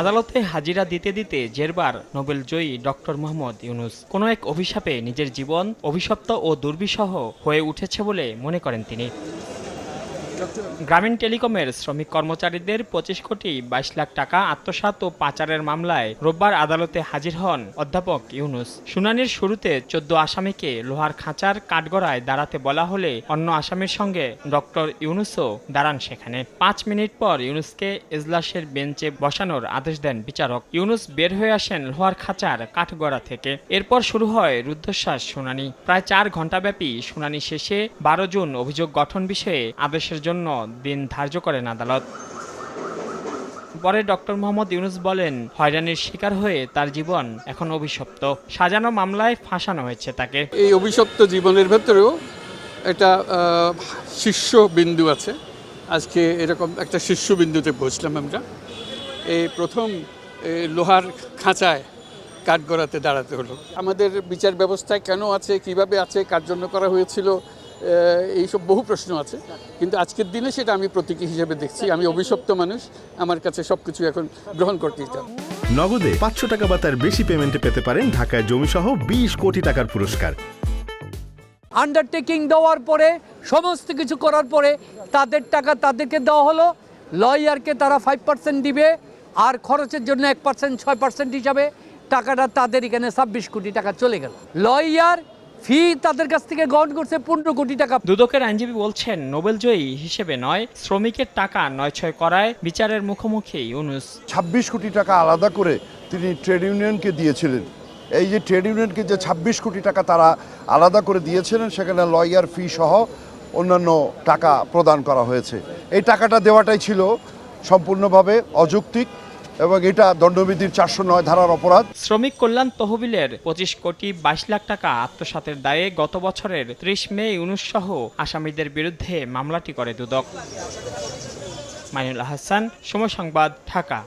আদালতে হাজিরা দিতে দিতে জেরবার নোবেল জয়ী ডক্টর মোহাম্মদ ইউনুস। কোনো এক অভিশাপে নিজের জীবন অভিশপ্ত ও দুর্বিষহ হয়ে উঠেছে বলে মনে করেন তিনি। গ্রামীণ টেলিকমের শ্রমিক কর্মচারীদের পঁচিশ কোটি বাইশ লাখ টাকা আত্মসাৎ ও পাচারের মামলায় রোববার আদালতে হাজির হন অধ্যাপক ইউনুস। শুনানির শুরুতে চোদ্দ আসামিকে লোহার খাঁচার কাঠগড়ায় দাঁড়াতে বলা হলে অন্য আসামির সঙ্গে ডক্টর ইউনুসও দাঁড়ান সেখানে। পাঁচ মিনিট পর ইউনুসকে এজলাসের বেঞ্চে বসানোর আদেশ দেন বিচারক। ইউনুস বের হয়ে আসেন লোহার খাঁচার কাঠগড়া থেকে। এরপর শুরু হয় রুদ্ধশ্বাস শুনানি। প্রায় চার ঘণ্টাব্যাপী শুনানি শেষে বারো জুন অভিযোগ গঠন বিষয়ে আদেশের জন্য দিন ধার্য করেন আদালত। পরে ডক্টর মোহাম্মদ ইউনুস বলেন, হয়রানির শিকার হয়ে তার জীবন এখন অভিশপ্ত। সাজানো মামলায় ফাঁসানো হয়েছে তাকে। এই অভিশপ্ত জীবনের ভেতরেও একটা শীর্ষ বিন্দু আছে। আজকে এরকম একটা শীর্ষ বিন্দুতে পৌঁছলাম আমরা। এই প্রথম লোহার খাঁচায় কাঠগড়াতে দাঁড়াতে হলো। আমাদের বিচার ব্যবস্থায় কেন আছে, কীভাবে আছে, কার জন্য করা হয়েছিল এইসব বহু প্রশ্ন আছে কিন্তু আজকের দিনে সেটা আমি প্রতীকী হিসেবে দেখছি। আমি অভিশপ্ত মানুষ আমার কাছে সব কিছু এখন গ্রহণ করতে চাই। নগদে পাঁচশো টাকা বা তার বেশি পেমেন্টে পেতে পারেন ঢাকায় জমিসহ বিশ কোটি টাকার পুরস্কার। আন্ডারটেকিং দেওয়ার পরে সমস্ত কিছু করার পরে তাদের টাকা তাদেরকে দেওয়া হলো লয়ারকে তারা ফাইভ পার্সেন্ট দিবে আর খরচের জন্য এক পার্সেন্ট ছয় পার্সেন্ট হিসাবে টাকাটা তাদের এখানে ছাব্বিশ কোটি টাকা চলে গেল। লয়ার ফি তাদের কাছ থেকে গ্রহণ করছে পনেরো কোটি টাকা। দুদকের আইনজীবী বলছেন নোবেল নোবেলজয়ী হিসেবে নয় শ্রমিকের টাকা নয় ছয় করায় বিচারের মুখোমুখি ইউনুস। ছাব্বিশ কোটি টাকা আলাদা করে তিনি ট্রেড ইউনিয়নকে দিয়েছিলেন। এই যে ট্রেড ইউনিয়নকে যে ছাব্বিশ কোটি টাকা তারা আলাদা করে দিয়েছিলেন সেখানে লয়ার ফি সহ অন্যান্য টাকা প্রদান করা হয়েছে। এই টাকাটা দেওয়াটাই ছিল সম্পূর্ণভাবে অযৌক্তিক। এবং এটা দণ্ডবিধির চারশো নয় ধারার অপরাধ। শ্রমিক কল্যাণ তহবিলের পঁচিশ কোটি বাইশ লাখ টাকা আত্মসাতের দায়ে গত বছরের ত্রিশ মে উনিশ সহ আসামিদের বিরুদ্ধে মামলাটি করে দুদক। মাইনুল হাসান সময় সংবাদ, ঢাকা।